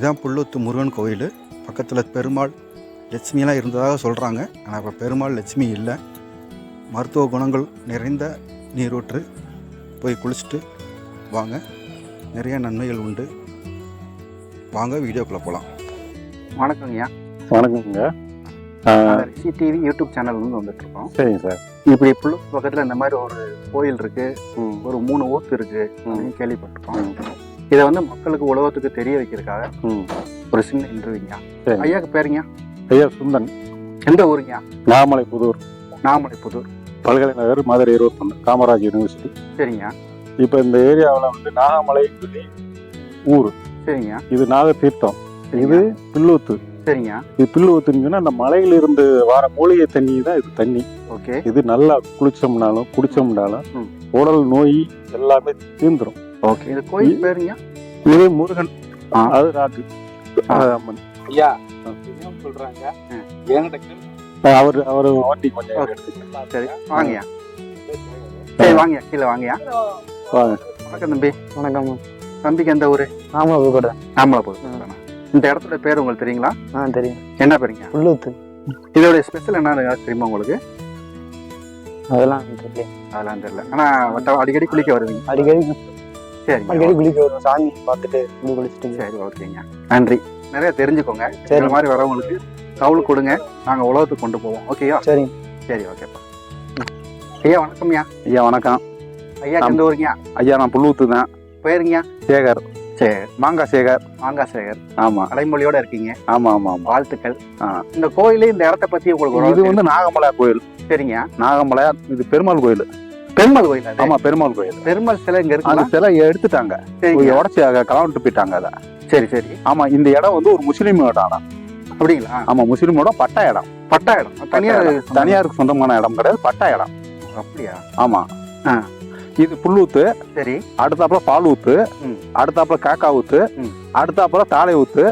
இதான் புல்லூத்து முருகன் கோயில். பக்கத்தில் பெருமாள் லட்சுமியெல்லாம் இருந்ததாக சொல்கிறாங்க ஆனால் இப்போ பெருமாள் லட்சுமி இல்லை. மருத்துவ குணங்கள் நிறைந்த நீரூற்று. போய் குளிச்சுட்டு வாங்க. நிறைய நன்மைகள் உண்டு. வாங்க வீடியோக்குள்ளே போகலாம் வணக்கங்கய்யா வணக்கங்க ரிஷி டிவி யூடியூப் சேனல்லேருந்து வந்துட்டுருக்கோம். சரிங்க சார். இப்படி புல்லூத்து பக்கத்தில் இந்த மாதிரி ஒரு கோயில் இருக்குது ஒரு மூணு ஊத்து இருக்குது அப்படின்னு கேள்விப்பட்டிருக்கோம். இதை வந்து மக்களுக்கு உலகத்துக்கு தெரிய வைக்கிறதுக்காக ஒரு சின்ன இன்டர்வியூங்க. ஐயாக்கு பேருங்க. ஐயா சுந்தன். எந்த ஊருங்க? நாமலை புதூர் நாமலை புதூர் பல்கலைக்கழகர் மதுரை இருபத்தொன்று காமராஜ் யூனிவர்சிட்டி சரிங்க. இப்போ இந்த ஏரியாவில் வந்து நாகமலை சொல்லி ஊர். சரிங்க. இது நாகதீர்த்தம் இது பில்லூத்து. சரிங்க. இது பில்லூத்துன்னு சொன்னா அந்த மலையிலிருந்து வர மூலிகை தண்ணி தான் இது தண்ணி. ஓகே. இது நல்லா குளிச்சோம்னாலும் குடிச்சோம்னாலும் ம். உடல் நோய் எல்லாமே தீர்ந்துரும். ஓகே. இது கோயில் பேருங்க இது முருகன். ஆ. அது ஆ. அம்மன். ஐயா. சொல்றாங்க. அவர் அவர் வண்டி கொஞ்சம். சரி வாங்கய்யா. சரி வாங்கய்யா. கீழே வாங்கய்யா. வாங்க. வணக்கம் தம்பி. வணக்கம். தம்பிக்கு எந்த ஊர்? ஆமா கூட நாமலை போகுது இந்த இடத்தோட பேர் உங்களுக்கு தெரியுங்களா? ஆ தெரியும். என்ன பேருங்க உள்ளூத்து. இதோட ஸ்பெஷல் என்னன்னு ஏதாவது தெரியுமா உங்களுக்கு? அதெல்லாம் தெரியும் அதெல்லாம் தெரியல. ஆனால் அடிக்கடி குளிக்க வருவீங்க. அடிக்கடி சரி அடிக்கடி குளிக்க வரும். சாமி பார்த்துட்டு குளி குளிச்சுட்டு சரி ஓகேங்க. நன்றி. நிறைய தெரிஞ்சுக்கோங்க. சரி. இந்த மாதிரி வரவங்களுக்கு தகவல் கொடுங்க. நாங்கள் உலகத்துக்கு கொண்டு போவோம். ஓகேயா? சரி சரி ஓகேப்பா. ஐயா வணக்கம்யா. ஐயா வணக்கம். ஐயா எந்த ஊருங்கயா ஐயா நான் புல்லூத்து தான் போயிருங்கயா சேகர். சரி. மாங்காய் சேகர். மாங்காய் சேகர். ஆமா. அடைமொழியோட இருக்கீங்க. ஆமா ஆமா வாழ்த்துக்கள். இந்த கோயில் இந்த இடத்த பத்தி உங்களுக்கு ஒரு இது வந்து நாகமலை கோயில். சரிங்க. நாகமலை இது பெருமாள் கோயில். பெருமாள் கோயில் ஆமா பெருமாள் கோயில். பெருமாள் சிலை இங்க அந்த இருக்கு சிலை எடுத்துட்டாங்க உடச்சி கலந்துட்டு போயிட்டாங்க அதை. சரி சரி. ஆமா இந்த இடம் வந்து ஒரு முஸ்லீமோட இடம். அப்படிங்களா? ஆமா முஸ்லீமோட பட்டா இடம். பட்டா இடம். தனியார். தனியாருக்கு சொந்தமான இடம் கிடையாது பட்டா இடம். அப்படியா? ஆமா. இது புல்லூத்து சரி. அடுத்தாப்புல பால் ஊத்து. அடுத்தாப்புல காக்கா ஊத்து. அடுத்தாப்புல தாளை ஊத்து.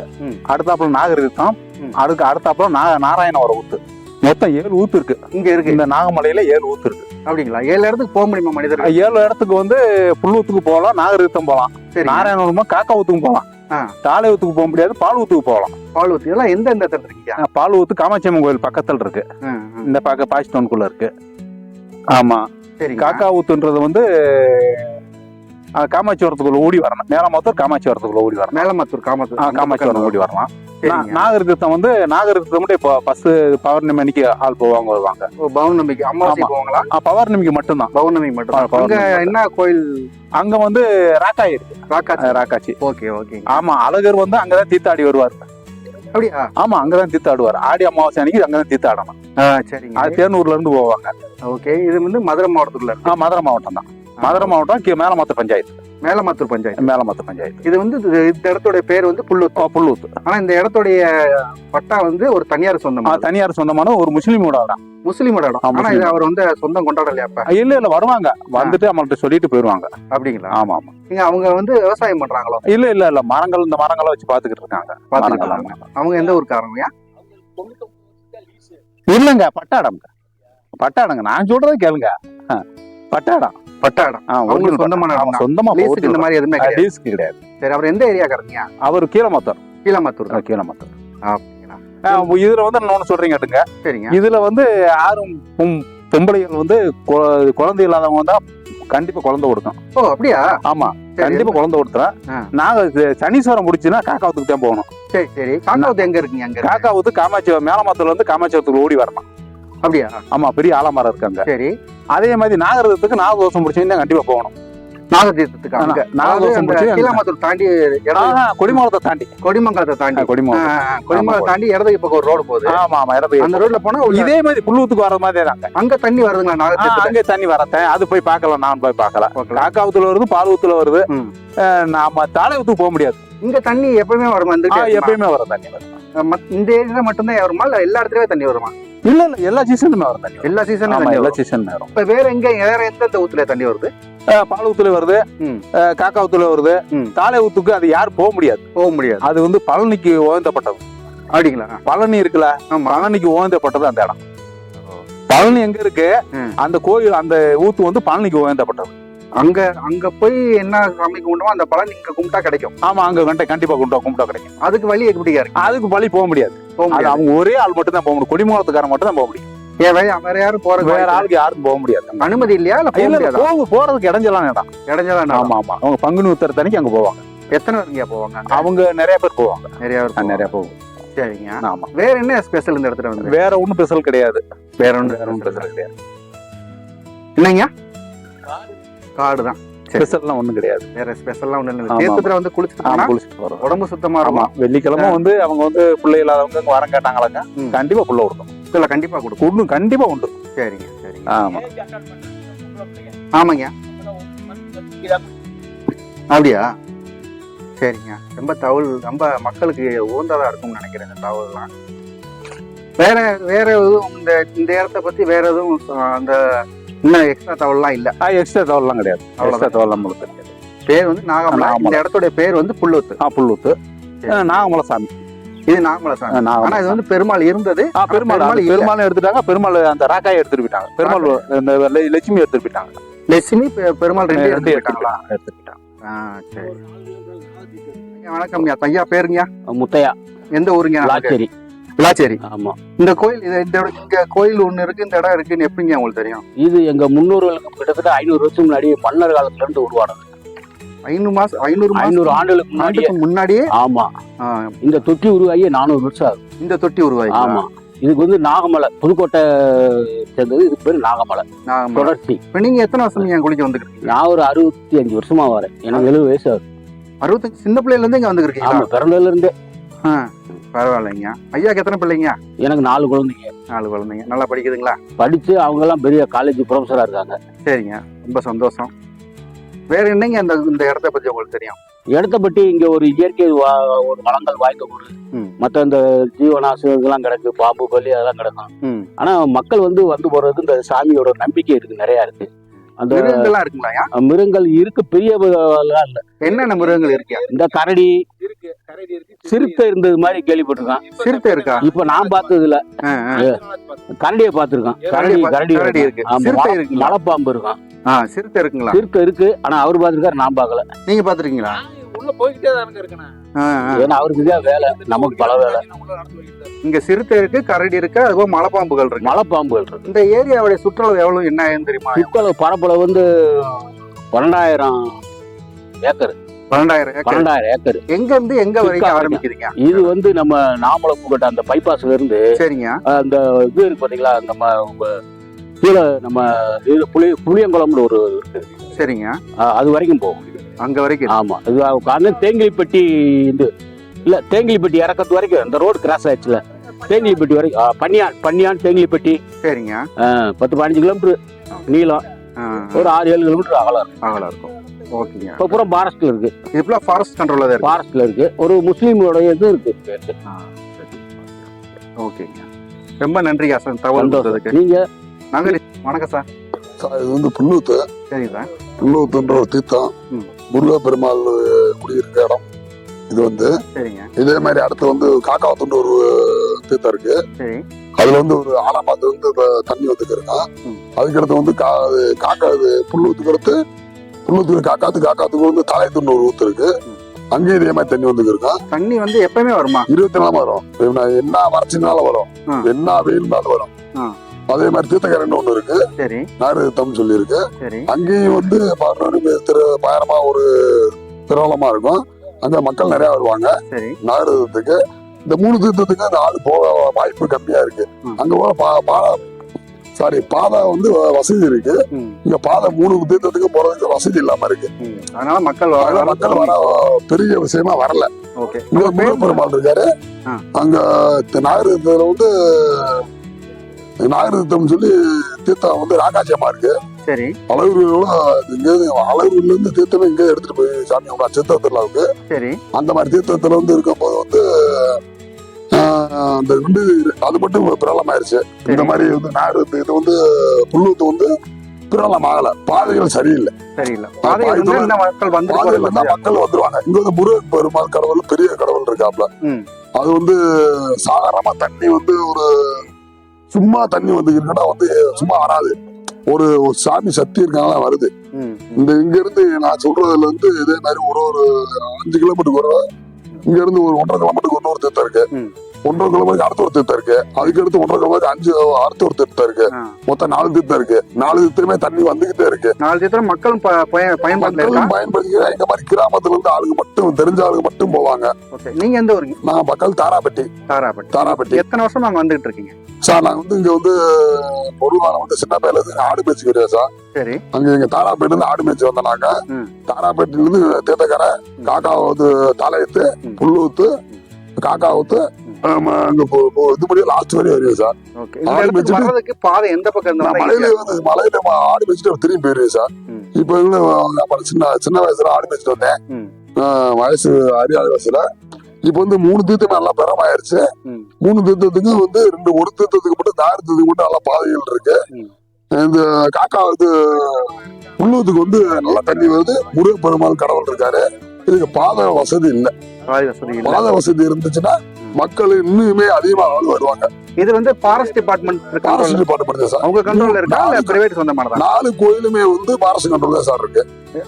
அடுத்தாப்புல நாகரிகம். அடுக்கு அடுத்தாப்புல நா நாராயணவர ஊத்து. மொத்தம் ஏழு ஊத்து இருக்கு. இங்க இருக்கு. இந்த நாகமலையில ஏழு ஊத்து இருக்கு. அப்படிங்களா? ஏழு இடத்துக்கு போக முடியுமா மனிதர் ஏழு இடத்துக்கு வந்து புல்லூத்துக்கு போகலாம் நாகரிகத்தம் போகலாம். சரி நாராயணபுரமா காக்கா ஊத்துக்கும் போகலாம். தாளை ஊத்துக்கு போக முடியாது பால் ஊத்துக்கு போகலாம். பால் ஊத்தி இதெல்லாம் எந்த எந்த இடத்துல இருக்கீங்க? பால் ஊத்து காமாட்சி அம்மன் கோயில் பக்கத்துல இருக்கு. இந்த பக்க பாய்ஸ்டோனுக்குள்ள இருக்கு. ஆமா. சரிங்க. காக்கா ஊத்துன்றது வந்து காமாட்சிபுரத்துக்குள்ள ஓடி வரணும். மேலமாத்தூர் காமாட்சிபுரத்துக்குள்ள ஓடி வரணும். மேலமத்தூர் காமத்தூர் காமாட்சிபுரம் ஓடி வரலாம். நாகரிகத்தம் வந்து நாகரிகத்தை மட்டும் இப்போ பஸ் பௌர்ணமி அன்னைக்கு ஆள் போவாங்க வருவாங்க. பௌர்ணமிக்கு அமாவாசை ஆமா. போவாங்களா? பௌர்ணமிக்கு மட்டும்தான். பௌர்ணமி மட்டும் ஆ, அங்க பௌர்ணமி என்ன கோயில்? அங்க வந்து ராக்காய் இருக்கு. ராக்காச்சி. ராக்காச்சி. ஓகே ஓகே ஆமா அழகர் வந்து அங்கதான் தீத்தாடி வருவார். அப்படியா? ஆமா அங்கதான் தீத்தாடுவார் ஆடி அமாவாசை அன்னைக்கு அங்கதான் தீத்தாடணும் சரிங்க. அது தேனூர்ல இருந்து போவாங்க. ஓகே இது வந்து மதுரை மாவட்டத்துல மதுரை மாவட்டம் தான் மதுரை மாவட்டம் கீ- மேலமாத்தூர் பஞ்சாயத்து. மேலமத்தூர் பஞ்சாயத்து. மேலமாத்தூர் பஞ்சாயத்து. இது வந்து இந்த இடத்தோட பேர் வந்து புல்லூர் ஆ, புல்லூத்து. ஆனா இந்த இடத்துடைய பட்டா வந்து ஒரு தனியார் சொந்தம் தனியார் சொந்தமான ஒரு முஸ்லீமோட இடம் முஸ்லீமோட இடம் ஆனா முஸ்லீம். இது அவர் வந்து சொந்தம் கொண்டாடலையா அப்ப? இல்ல இல்ல வருவாங்க. வந்துட்டு அவங்கள்ட்ட சொல்லிட்டு போயிருவாங்க அப்படிங்களா? ஆமா ஆமா. நீங்க அவங்க வந்து விவசாயம் பண்றாங்களோ? இல்ல இல்ல இல்ல. மரங்கள் இந்த மரங்களை வச்சு பாத்துக்கிட்டு இருக்காங்க. அவங்க எந்த ஊருக்காரங்க இல்லங்க பட்டாடம் பட்டாடங்க. நான் சொல்றதை கேளுங்க. பட்டாடம். பட்டா இடம் சொந்தமான. இடம் தான். சொந்தமா இந்த மாதிரி எதுவுமே லீஸ்க்கு கிடையாது. சரி அவர் எந்த ஏரியாக்காரங்க அவர் கீழமத்தூர். கீழமத்தூர் கீழமத்தூர். இதுல வந்து இன்னொன்னு சொல்றீங்கட்டுங்க சரிங்க. இதுல வந்து யாரும் பொம்- பொம்பளைகள் வந்து குழந்தை இல்லாதவங்க வந்தா கண்டிப்பா குழந்தை கொடுக்கும். ஓ அப்படியா? ஆமா கண்டிப்பா குழந்தை கொடுத்துறேன். நாங்க சனீஸ்வரம் முடிச்சுன்னா காக்காவத்துக்கு தான் போகணும். சரி சரி. காக்காவத்து எங்க இருக்கீங்க அங்க? காக்காவத்து காமாட்சி மேலமாத்தூர்ல இருந்து காமாட்சிபுரத்துக்கு ஓடி வரணும். அப்படியா? ஆமா பெரிய ஆலமரம் இருக்காங்க சரி. அதே மாதிரி நாகரத்துக்கு நாகதோஷம் முடிச்சுன்னு கண்டிப்பா போகணும். நாகதீர்த்தத்துக்கு நாகதோஷம் கீழாமத்தூர் தாண்டி கொடிமரத்தை தாண்டி. கொடிமங்கலத்தை தாண்டி. கொடிமங்கலம் ஆமா. தாண்டி இடதுக்கு பக்கம் ஒரு ரோடு போகுது. ஆமா ஆமா இடது அந்த ரோட்ல போனா இதே மாதிரி புல்லூத்துக்கு வர மாதிரி தாங்க அங்க. தண்ணி வருதுங்களா ஆ, நாகதீர்த்தத்துல? அங்கே தண்ணி வரத்தேன். அது போய் பார்க்கலாம் நான் போய் பார்க்கல பார்க்கலாம். காக்காவத்துல வருது பாலூத்துல வருது. நாம தாளையத்துக்கு போக முடியாது. இங்க தண்ணி எப்பவுமே வருமா? இந்த ஆ, எப்பயுமே வர தண்ணி வரும்? இந்த ஏரியா மட்டும்தான் வருமா? இல்ல எல்லா இடத்துலயும் தண்ணி வருமா? இல்ல இல்ல எல்லா சீசனுமே வரும் தண்ணி. எல்லா சீசனும் எல்லா சீசனுமே வரும். இப்ப வேற எங்க வேற எந்த ஊத்துல தண்ணி வருது? அஹ், பாலூத்துல வருது. ம். அஹ், காக்காவத்துல வருது. தாளை ஊத்துக்கு அது யாரும் போக முடியாது. போக முடியாது. அது வந்து பழனிக்கு உயர்ந்தப்பட்டது அப்படிங்களா? பழனி இருக்குல்ல பழனிக்கு உயர்ந்தப்பட்டது அந்த இடம். பழனி எங்க இருக்கு. அந்த கோயில் அந்த ஊத்து வந்து பழனிக்கு உயர்ந்தப்பட்டது அங்க அங்க போய் என்ன சாமி கும்பிட்டோமோ அந்த பலன் இங்க கும்பிட்டா கிடைக்கும். ஆமா அங்க கண்ட கண்டிப்பா கும்பிட்டா கும்பிட்டா கிடைக்கும். அதுக்கு வழி எப்படியா இருக்கு அதுக்கு பழி போக முடியாது. அவங்க ஒரே ஆள் மட்டும் தான் போக முடியும். குடிமூலத்துக்காரன் மட்டும் தான் போக முடியும். ஏன் வேற- வேற யாரும் போற வேற ஆளுக்கு யாரும் போக முடியாது. அனுமதி இல்லையா? இல்ல போக போக போறதுக்கு இடைஞ்சலாம் இடம் இடைஞ்சலாம் ஆமா ஆமா. அவங்க பங்குனி உத்தரத்தன்னைக்கு அங்க போவாங்க. எத்தனை பேருங்க போவாங்க? அவங்க நிறைய பேர் போவாங்க. நிறைய பேர். நிறைய போவாங்க. சரிங்க. ஆமா. வேற என்ன ஸ்பெஷல் இந்த இடத்துல வந்து? வேற ஒண்ணும் ஸ்பெஷல் கிடையாது. வேற வேற ஒன்று ஒண்ணும் ஸ்பெஷல் கிடையாது. என்னங்க காடு தான். ஸ்பெஷல்லாம் ஒண்ணும் கிடையாது. வேற ஸ்பெஷல்லாம் ஒண்ணு இல்லை. தீர்த்தத்துல வந்து குளிச்சுட்டு குளிச்சுட்டு போறோம். உடம்பு சுத்தமா ஆமா. இருக்கும். வெள்ளிக்கிழமை வந்து அவங்க வந்து பிள்ளை இல்லாதவங்க இங்க வரம் கேட்டாங்களாங்க ம். கண்டிப்பா புள்ள கொடுக்கும் இல்ல கண்டிப்பா கொடுக்கும். உண்டு கண்டிப்பா உண்டு. சரிங்க சரிங்க. ஆமா. ஆமாங்க. அப்படியா? சரிங்க. ரொம்ப தகவல் ரொம்ப மக்களுக்கு உகந்ததா இருக்கும்னு நினைக்கிறேன் இந்த தகவல்லாம் வேற வேற எதுவும் இந்த இந்த இடத்த பத்தி வேற எதுவும் அந்த இன்னும் எக்ஸ்ட்ரா தகவல்லாம் இல்ல. எக்ஸ்ட்ரா தவறுலாம் கிடையாது. எக்ஸ்ட்ரா தவறுலாம் முழுக்க கிடையாது பேர் வந்து நாகமலை. இந்த இடத்துடைய பேர் வந்து புல்லூத்து. ஆ புல்லூத்து. நாகமலை சாமி இது நாகமலை சாமி ஆனா இது வந்து பெருமாள் இருந்தது. பெருமாள் பெருமாள் எடுத்துட்டாங்க. பெருமாள் அந்த ராக்காயை எடுத்துட்டு போயிட்டாங்க. பெருமாள் இந்த லட்சுமி எடுத்துட்டு போயிட்டாங்க. லட்சுமி பெருமாள் ரெண்டு எடுத்து எடுத்துட்டு போயிட்டாங்களா? போயிட்டாங்க எடுத்துட்டு போயிட்டாங்க. ஆ, சரி. ஐயா, வணக்கம் ஐயா. பேருங்க முத்தையா. எந்த ஊருங்க லாச்சேரி. விளாச்சேரி. ஆமா. இந்த கோயில் இந்த இங்க கோயில் ஒண்ணு இருக்கு இந்த இடம் இருக்குன்னு எப்படிங்க உங்களுக்கு தெரியும்? இது எங்க முன்னோர்களுக்கு கிட்டத்தட்ட ஐநூறு வருஷம் முன்னாடி மன்னர் காலத்துல இருந்து உருவானது. ஐநூறு மாசம் ஐநூறு ஐநூறு ஆண்டுகளுக்கு ஆண்டுக்கு முன்னாடியே? ஆமா. இந்த தொட்டி உருவாகி நானூறு வருஷம் ஆகுது. இந்த தொட்டி உருவாய் ஆமா. இதுக்கு வந்து நாகமலை புதுக்கோட்டை சேர்ந்தது இதுக்கு பேர் நாகமலை. தொடர்ச்சி. இப்ப நீங்க எத்தனை வருஷம் நீங்க குளிக்க வந்துருக்கீங்க நான் ஒரு அறுபத்தி அஞ்சு வருஷமா வரேன். எனக்கு எழுபது வயசு ஆகுது. அறுபத்தஞ்சு சின்ன பிள்ளையில இருந்து இங்க வந்துருக்கீங்களா ஆமா பிறந்ததுல இருந்தே. பரவாயில்லைங்க. ஐயாக்கு எத்தனை பிள்ளைங்க? எனக்கு நாலு குழந்தைங்க. நாலு குழந்தைங்க. நல்லா படிக்குதுங்களா? படிச்சு அவங்க எல்லாம் பெரிய காலேஜ் ப்ரொஃபஸரா இருக்காங்க. சரிங்க. ரொம்ப சந்தோஷம். வேற என்னங்க இந்த இந்த இடத்த பத்தி உங்களுக்கு தெரியும்? இடத்த பற்றி இங்க ஒரு இயற்கை வா- ஒரு வளங்கள் வாய்ந்த ஊர். ம். மற்ற இந்த ஜீவனாசு இதெல்லாம் கிடக்கு பாம்பு பலி அதெல்லாம் கிடக்கும். ம். ஆனா மக்கள் வந்து வந்து போறது இந்த சாமியோட நம்பிக்கை இருக்கு நிறைய இருக்கு. அந்த மிருகங்கள்லாம் இருக்குங்களா ஐயா? மிருகங்கள் இருக்கு பெரிய மிருகங்கள்லாம் இல்ல. என்னென்ன மிருகங்கள் இருக்கு? இந்த கரடி சிறுத்தை இருந்தது மாதிரி கேள்விப்பட்டிருக்கான். சிறுத்தை இருக்கா? இப்ப நான் பார்த்தது இல்ல. கரடியை பார்த்திருக்கான். கரடி கரடி இருக்கு. இருக்கு. சிறுத்தை? மலைப்பாம்பு இருக்கும் ஆ சிறுத்தை இருக்குங்களா? சிறுத்தை இருக்கு ஆனா அவர் பார்த்திருக்காரு நான் பார்க்கல. நீங்க பாத்துருக்கீங்களா உள்ள போய்கிட்டே தான் இருக்கேன். ஏன்னா அவருக்கு வேலை. நமக்கு பல வேலை. இங்க சிறுத்தை இருக்கு கரடி இருக்கு அதுபோக மலைப்பாம்புகள் இருக்கு. மலைப்பாம்புகள் இருக்கு. இந்த ஏரியாவுடைய சுற்றுலா எவ்வளவு என்ன தெரியுமா? சுற்றளவு பரப்பளவு வந்து பன்னெண்டாயிரம் ஏக்கர். பன்னெண்டாயிரம் ஏக்கர். பன்னெண்டாயிரம் ஏக்கர். எங்க இருந்து எங்க வரைக்கும். சுத்தா ஆரம்பிக்குதுங்க இது வந்து நம்ம நாமலப்புக்கட்ட அந்த பைபாஸ்ல இருந்து சரிங்க. அந்த இது இருக்கு பாத்தீங்களா நம்ம கீழே நம்ம இது புளி புளியங்குளம்னு ஒரு இருக்கு. சரிங்க. அது வரைக்கும் போகும் அங்க வரைக்கும். ஆமா. இது உட்காந்து தேங்கிலிப்பட்டி இது. இல்ல தேங்கிலிப்பட்டி இறக்கத்து வரைக்கும் இந்த ரோடு கிராஸ் ஆயிடுச்சுல. தேங்கிலிப்பட்டி வரைக்கும் பன்னியான் பன்னியான் தேங்கிலிப்பட்டி. சரிங்க. பத்து பதினஞ்சு கிலோமீட்டர் நீளம். ஒரு ஆறு ஏழு கிலோமீட்டர் அகலம். அகலம் இருக்கும். ஓகேங்க. இப்ப பூரா ஃபாரஸ்ட்ல இருக்கு. இது ஃபுல்லா ஃபாரஸ்ட் கண்ட்ரோல்ல தான் இருக்கு. ஃபாரஸ்ட்ல இருக்கு. ஒரு முஸ்லீமோட இது இருக்கு. சரி. ஓகேங்க. ரொம்ப நன்றி அசன். தகவல். கொடுத்ததுக்கு. நீங்க? நாங்க வணக்கம் சார். சார், இது வந்து புல்லூத்து சரிங்க சார். புல்லூத்துன்ற ஒரு தீர்த்தம். முருக பெருமாள் குடியிருக்க இடம். இது வந்து சரிங்க. இதே மாதிரி அடுத்து வந்து காக்காவத்துன்ற ஒரு தீர்த்தம் இருக்கு. சரி. அதுல வந்து ஒரு ஆலமாத்து வந்து தண்ணி வந்துக்கு இருக்கான். ம். அதுக்கடுத்து வந்து காக்கா இது புல்லூத்துக்கு அடுத்து புல்லூத்துக்கு காக்காத்து காக்காத்துக்கு வந்து தலையத்துன்னு ஒரு ஊத்து இருக்கு அங்கேயும் இதே மாதிரி தண்ணி இருக்கான் தண்ணி வந்து எப்பவுமே வருமா? இருபத்தி நாலு வரும் என்ன- வறட்சினாலும் வரும். என்ன வெயில்னாலும் வரும். அதே மாதிரி தீர்த்தக்கரைன்னு ஒண்ணு இருக்கு. சரி. நாகரிகத்தம் சொல்லி இருக்கு சரி. அங்கேயும் வந்து பதினொன்று திரு பயணமா ஒரு பிரபலமா இருக்கும். அங்க மக்கள் நிறைய வருவாங்க. சரி. நாகரிகத்துக்கு. இந்த மூணு தீர்த்தத்துக்கு அந்த ஆள் போக வாய்ப்பு கம்மியா இருக்கு. அங்க போக சாரி பாதை வந்து வசதி இருக்கு. இங்க பாதை மூணு தீர்த்தத்துக்கு போறதுக்கு வசதி இல்லாம இருக்கு. அதனால மக்கள் அதனால மக்கள் வர பெரிய விஷயமா வரல. ஓகே. இங்க முருக பெருமாள் இருக்காரு. அங்க நாகரிகத்துல வந்து நாகரிகத்தம் சொல்லி தீர்த்தம் வந்து ராகாஜியமா இருக்கு. சரி. அழகுருவோட இங்க அழகுல இருந்து தீர்த்தமே இங்க எடுத்துட்டு போய் சாமி கும்பிடா சித்தத்திரலாவுக்கு சரி. அந்த மாதிரி தீர்த்தத்துல வந்து இருக்கும்போது வந்து ஆஹ், அந்த வந்து அது மட்டும் பிரபலம் ஆயிருச்சு. இந்த மாதிரி வந்து நாடு இது வந்து புல்லூத்து வந்து பிரபலம் ஆகல. பாதைகள் சரியில்லை. இந்த மக்கள் வந்துருவாங்க. இங்க வந்து முருகன் பெருமாள் கடவுள் பெரிய கடவுள் இருக்காப்ல. அது வந்து சாதாரணமா தண்ணி வந்து ஒரு சும்மா தண்ணி வந்து இருக்குன்னா வந்து சும்மா வராது. ஒரு சாமி சக்தி இருக்கனால வருது. இந்த இங்க இருந்து நான் சொல்றதுல இருந்து இதே மாதிரி ஒரு ஒரு அஞ்சு கிலோமீட்டருக்கு ஒரு இங்க இருந்து ஒரு ஒன்றரை கிலோமீட்டருக்கு இன்னொரு தீர்த்தம் இருக்கு. ஒன்றரை கிலோமீட்டருக்கு அடுத்த ஒரு தீர்த்தம் இருக்கு. அதுக்கு அடுத்து ஒன்றரை கிலோமீட்டருக்கு அஞ்சு அடுத்த ஒரு தீர்த்தம் இருக்கு. மொத்தம் நாலு தீர்த்தம் இருக்கு. நாலு தீர்த்தமே தண்ணி வந்துகிட்டே இருக்கு. நாலு தேர்தலும் மக்களும் ப- பய- பயன்பாட்டுல இருக்கா? மக்களும் பயன்படுத்திக்கிற எங்க மாதிரி கிராமத்துல இருந்து ஆளுங்க மட்டும் தெரிஞ்ச ஆளுங்க மட்டும் போவாங்க. ஓகே. நீங்க எந்த ஊருங்க? நாங்க மக்கள் தாராப்பட்டி. தாராப்பட்டி. தாராப்பட்டி. எத்தனை வருஷம் அங்க வந்துகிட்டு இருக்கீங்க? சார் நாங்க வந்து இங்க வந்து பொருளாதாரம் வந்து சின்ன பேர்ல இருந்து ஆடு மேய்ச்சி கிடையாது சார்? சரி. அங்க எங்க தாராப்பேட்டில இருந்து ஆடு மேய்ச்சி வந்தோம்னாங்க ம். தாராப்பேட்டில இருந்து தீர்த்தக்கரை காக்கா வந்து தலையத்து. புல்லு ஊத்து காக்கா ஊத்து அங்க இது முடியும் லாஸ்ட் வரையும் வருவேன் சார். ஆடு வர்றதுக்கு பாதை எந்த பக்கம் மலையில வந்து மலையில ஆடு மேய்ச்சிட்டு திரும்பி போயிருவேன் சார். இப்ப சின்ன சின்ன வயசுல ஆடு மேய்ச்சிட்டு வந்தேன். வயசு அறியாத வயசுல. இப்ப வந்து மூணு தீர்த்தம் நல்லா பெறமாயிருச்சு ம். மூணு தீர்த்தத்துக்கு வந்து ரெண்டு ஒரு தீர்த்தத்துக்கு மட்டும் தாறு தீர்த்தத்துக்கு மட்டும் நல்லா பாதைகள் இருக்கு. இந்த காக்கா வந்து உள்ளூத்துக்கு வந்து நல்லா தண்ணி வருது. முருகப்பெருமாள் கடவுள் இருக்காரு. இதுக்கு பாதை வசதி இல்ல. பாதை வசதி இருந்துச்சுன்னா மக்கள் இன்னுமே அதிகமா ஆள் வருவாங்க. இது வந்து forest department forest department sir. அவங்க கண்ட்ரோல்ல இருக்கா? இல்ல பிரைவேட் சொந்தமானதா? நாலு கோயிலுமே வந்து ஃபாரஸ்ட் கண்ட்ரோல் தான் சார் இருக்கு.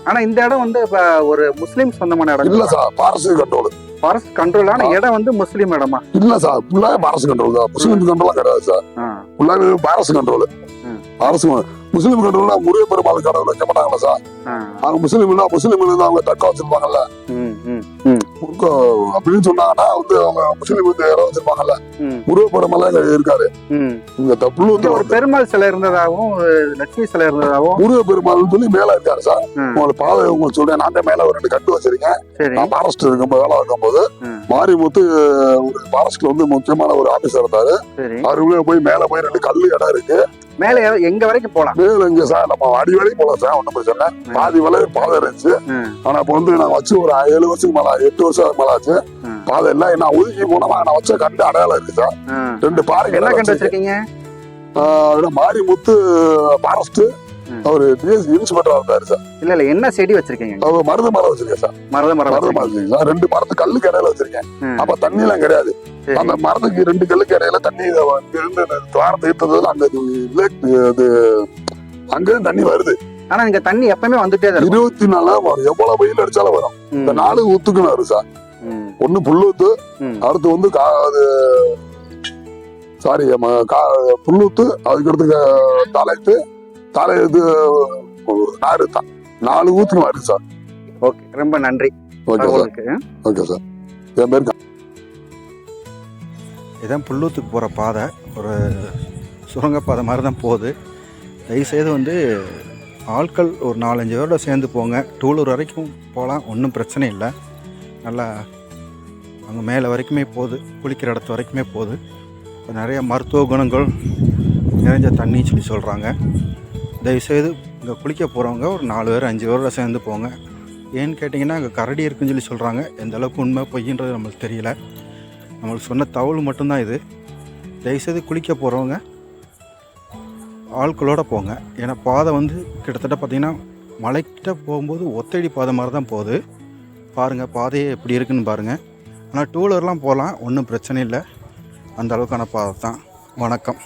ஆனா இந்த இடம் வந்து இப்ப ஒரு முஸ்லீம் சொந்தமான இடம் இல்ல சார் ஃபாரஸ்ட் கண்ட்ரோல் ஃபாரஸ்ட் கண்ட்ரோலான இடம் வந்து முஸ்லீம் இடமா? இல்ல சார் ஃபுல்லாவே ஃபாரஸ்ட் கண்ட்ரோல் தான். முஸ்லீம் கண்ட்ரோலா கிடையாது சார். ஃபுல்லாவே ஃபாரஸ்ட் கண்ட்ரோல் ஃபாரஸ்ட் முஸ்லீம் கண்ட்ரோல்னா முருகப்பெருமாள் கடவுள் வைக்க மாட்டாங்களா சார். அவங்க முஸ்லீம்னா முஸ்லீம் இருந்தா அவங்க தக்க வச்சிருப்பாங்கல்ல. முருக அப்படின்னு சொன்னாங்கன்னா வந்து அவங்க முஸ்லீம் வந்து இடம் வச்சிருப்பாங்கல்ல. ம், முருகப்பெருமாள் இங்க இருக்காரு. இங்க புல்லூத்துல ஒரு பெருமாள் சிலை இருந்ததாகவும் லட்சுமி சிலை இருந்ததாகவும். முருகப்பெருமாள் சொல்லி மேல இருக்காரு சார். ம். உங்களுக்கு பாதை உங்களுக்கு சொல்றேன். நான் மேல ஒரு ரெண்டு கட்டு வச்சிருக்கேன். சரி. நான் ஃபாரஸ்ட் இருக்கும்போது வேலை இருக்கும்போது. மாரிமுத்து ஃபாரஸ்ட்ல வந்து முக்கியமான ஒரு ஆபீசர் இருந்தாரு. சரி. அவரு உள்ள போய் மேல போய் ரெண்டு கல்லு இடம் இருக்கு. மேல எங்க வரைக்கும் போலாம் மேல இங்க சார் நம்ம அடி வரைக்கும் போலாம் சார் ஒன்றும் பிரச்சனை இல்ல. பாதி வலை பாதை இருந்துச்சு. ஆனா இப்ப வந்து நான் வச்சு ஒரு ஏழு வருஷத்துக்கு மேல எட்டு வருஷம் மேல ஆச்சு. பாதை எல்லாம் நான் ஒதுக்கி போனோமா நான் வச்ச கண்டு அடையாளம் இருக்கு சார். ரெண்டு பாறை என்ன கண்டு வச்சிருக்கீங்க மாரிமுத்து ஃபாரஸ்ட். அவரு டிஎஸ் இன்ஸ்பெக்டரா இருந்தாரு சார். இல்ல இல்ல என்ன செடி வச்சிருக்கீங்க? அவர் மருது மரம் வச்சிருக்கேன் சார். மரத மரம் மருது மரம். வச்சிருக்கேன். சார் ரெண்டு மரத்து கல்லுக்கு இடையில வச்சிருக்கேன். அப்ப தண்ணி எல்லாம் கிடையாது. அந்த மரத்துக்கு ரெண்டு கல்லுக்கு இடையில தண்ணி இருந்து துவாரத்தை ஈர்த்ததுல அங்க அது அங்கிருந்து தண்ணி வருது. ஆனா இங்க தண்ணி எப்பவுமே வந்துட்டே தான் இருபத்தி நாலு வரும். எவ்வளவு வெயில் அடிச்சாலும் வரும். இந்த நாலு ஊத்துக்குன்னு வரும் சார் ஒண்ணு புல்லூத்து. அடுத்து வந்து கா- அது சாரி புல்லூத்து அதுக்கடுத்து தலைத்து தலை இது நாறு தான். நாலு ஊத்துக்கு வருது சார். ஓகே ரொம்ப நன்றி. Okay sir. Okay sir. என் பேர் இதான் புல்லூத்துக்கு போகிற பாதை. ஒரு சுரங்கப்பாதை மாதிரி தான் போகுது. தயவுசெய்து வந்து ஆட்கள் ஒரு நாலஞ்சு பேரோட சேர்ந்து போங்க. டூலூர் வரைக்கும் போகலாம் ஒன்றும் பிரச்சனை இல்லை. நல்லா அங்கே மேலே வரைக்குமே போகுது குளிக்கிற இடத்து வரைக்குமே போகுது. நிறைய மருத்துவ குணங்கள் நிறைஞ்ச தண்ணி சொல்லி சொல்கிறாங்க தயவுசெய்து இங்கே குளிக்க போகிறவங்க ஒரு நாலு பேர் அஞ்சு பேரோட சேர்ந்து போங்க. ஏன்னு கேட்டிங்கன்னா அங்கே கரடி இருக்குன்னு சொல்லி சொல்கிறாங்க எந்த அளவுக்கு உண்மை பொய்ன்றது நம்மளுக்கு தெரியல. நம்மளுக்கு சொன்ன தவள் மட்டும்தான் இது. தயவுசெய்து குளிக்க போகிறவங்க ஆட்களோட போங்க. ஏன்னா பாதை வந்து கிட்டத்தட்ட பார்த்திங்கன்னா மலைக்கிட்ட போகும்போது ஒத்தடி பாதை மாதிரி தான் போகுது. பாருங்கள் பாதையே எப்படி இருக்குன்னு பாருங்கள் ஆனால் டூ வீலர்லாம் போகலாம் ஒன்றும் பிரச்சனை இல்லை. அந்த அளவுக்கான பாதை தான். வணக்கம்.